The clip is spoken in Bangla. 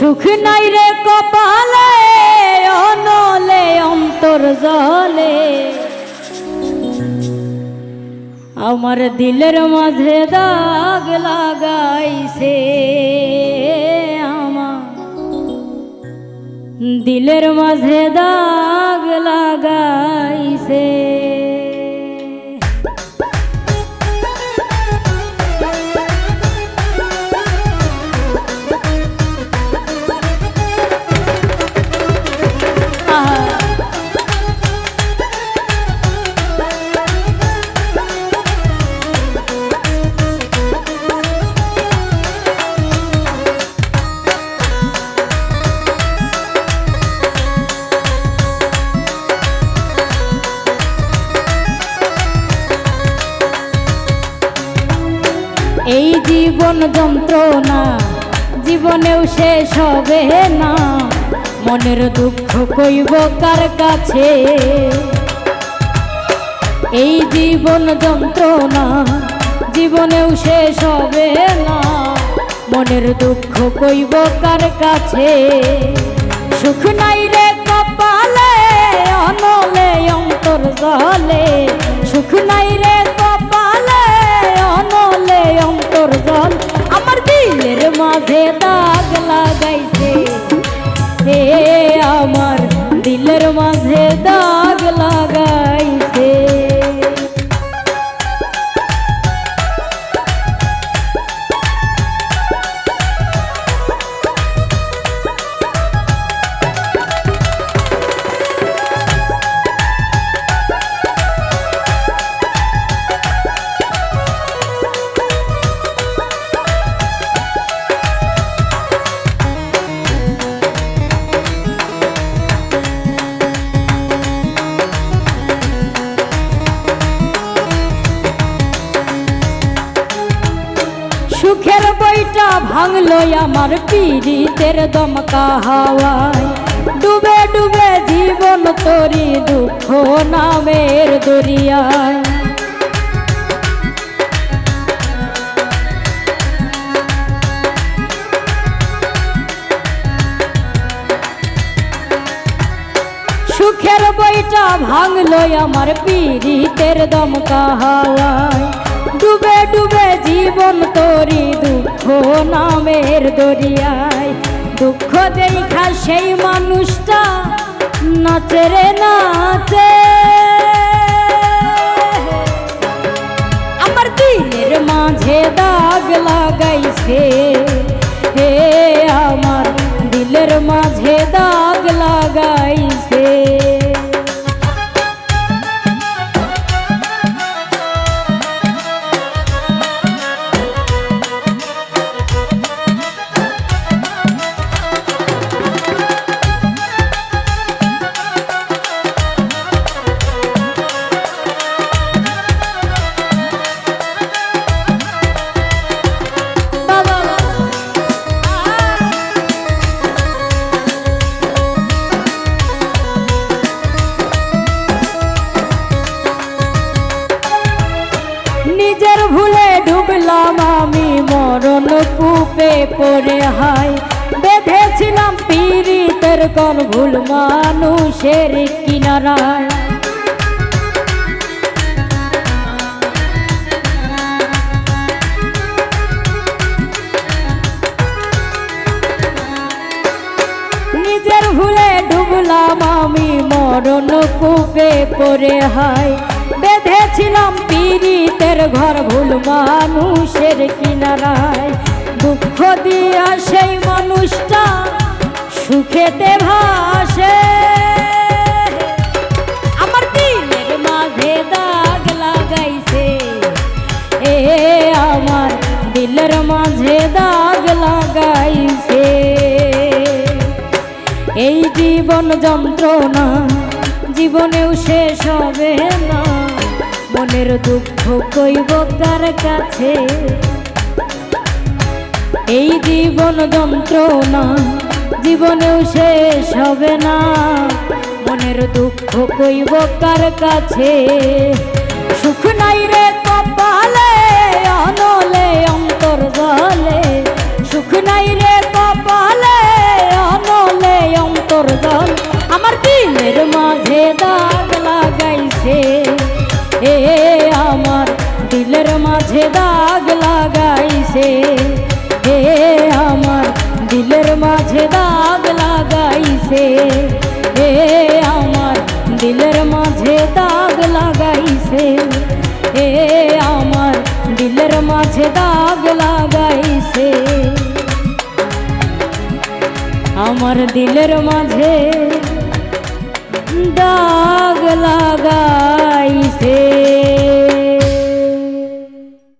সুখ নাই রে কপালে, অনলে, অন্তর জলে। আমার দিলের মাঝে দাগ লাগাইছে আমার। দিলের মাঝে দাগ লাগাইছে জীবন যন্ত্রণা, জীবনেও শেষ হবে না। মনের দুঃখ কইব কার কাছে? এই জীবন যন্ত্রণা, জীবনেও শেষ হবে না। মনের দুঃখ কইব কার কাছে? সুখ নাই রে কপালে, অনলে অন্তর জলে সুখ নাই রে ভাঙলো আমার পীড়িতের দমকা হাওয়ায়। ডুবে ডুবে জীবন তরি দুঃখ নামের দরিয়ায়। সুখের বইটা ভাঙলো আমার পীড়িতের দমকা হাওয়ায়। ডুবে ডুবে জীবন তরি দুঃখ নামের দরিয়ায় দুঃখ দেখা সেই মানুষটা নাচে রে, নাচে। আমার দিলের মাঝে দাগ লাগাইছে। হে আমার দিলের মাঝে দাগ লাগাইছে। কূপে পড়ে হাই বেঁধেছিলাম পীড়িতের কোন ভুল মানুষের কিনারায়। নিজের ভুলে ডুবলাম আমি মরণ কূপে পড়ে হাই বেঁধেছিলাম পীড়িতের ঘর ভুল মানুষের কিনারায়। দুঃখ দিয়া সেই মানুষটা সুখেতে ভাসে। আমার দিলের মাঝে দাগ লাগাইছে। এ, আমার দিলের মাঝে দাগ লাগাইছে। এই জীবন যন্ত্রণা জীবনেও শেষ হবে না। মনের দুঃখ কইব কার কাছে? এই জীবন যন্ত্রণা জীবনেও শেষ হবে না। মনের দুঃখ কইব কার কাছে? সুখ নাই রে কপালে, অনলে অন্তর জলে সুখ নাই রে কপালে, অনলে অন্তর জল আমার দিনের মাঝে দাগ লাগাইছে। এ, আমার দিলের মাঝে দাগ লাগাইছে। লাগাইছে এ, আমার দিলের মাঝে দাগ লাগাইছে। এ, আমার দিলের মাঝে দাগ লাগাইছে। আমার দিলের মাঝে দাগ লাগা